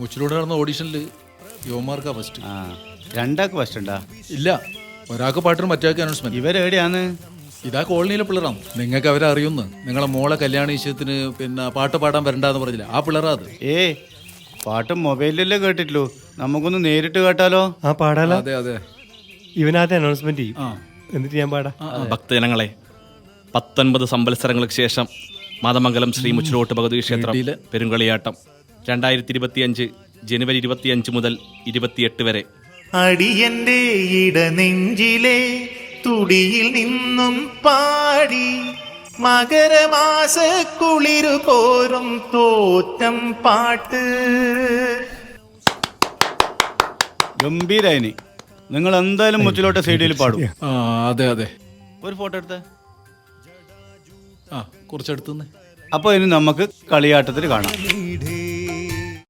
മുച്ചിലൂടെ നടന്ന ഓഡീഷനിൽ യുവമാർക്കാ ഫസ്റ്റ് ആ രണ്ടാക്ക് ഫസ്റ്റ് ഉണ്ടാ? ഇല്ല ഒരാൾക്ക് പാട്ടിന് മറ്റേക്ക് അനൗൺസ്മെന്റ് ഇവരെവിടെയാണ് ഇതാ കോളനിയിലെ പിള്ളേറാണ്. നിങ്ങൾക്ക് അവരെ അറിയുന്നു നിങ്ങളെ മോളെ കല്യാണ വിഷയത്തിന് പിന്നെ പാട്ട് പാടാൻ വരണ്ടെന്ന് പറഞ്ഞില്ല? ആ പിള്ളേരാ അത്. ഏ പാട്ട് മൊബൈലിലല്ലേ കേട്ടിട്ടുള്ളൂ. നമുക്കൊന്ന് നേരിട്ട് കേട്ടാലോ? ആ പാടാലോ. അതെ അതെ. ഇവനകത്ത് അനൗൺസ്മെന്റ് ചെയ്യും. ആ. എന്നിട്ട് ഞാൻ പാടാ. ഭക്തജനങ്ങളെ പത്തൊൻപത് സംവത്സരങ്ങൾക്ക് ശേഷം മാതമംഗലം ശ്രീ മുച്ചിലോട്ട് ഭഗവതി ക്ഷേത്രം പെരുങ്കളിയാട്ടം. രണ്ടായിരത്തി ഇരുപത്തിയഞ്ച് ജനുവരി ഇരുപത്തിയഞ്ച് മുതൽ ഇരുപത്തിയെട്ട് വരെ. അടിയന്റെ ഇടനെഞ്ചിലെ തുടിയിൽ നിന്നും പാടി മകരമാസ കുളിരു പോരും തോറ്റം പാട്ട്. ഗംഭീരായിനി. നിങ്ങൾ എന്തായാലും മുച്ചിലോട്ടെ സൈഡിൽ പാടും. ആ അതെ അതെ. ഒരു ഫോട്ടോ എടുത്ത. ആ കുറച്ചെടുത്തു അപ്പോൾ ഇനി നമുക്ക് കളിയാട്ടത്തിൽ കാണാം.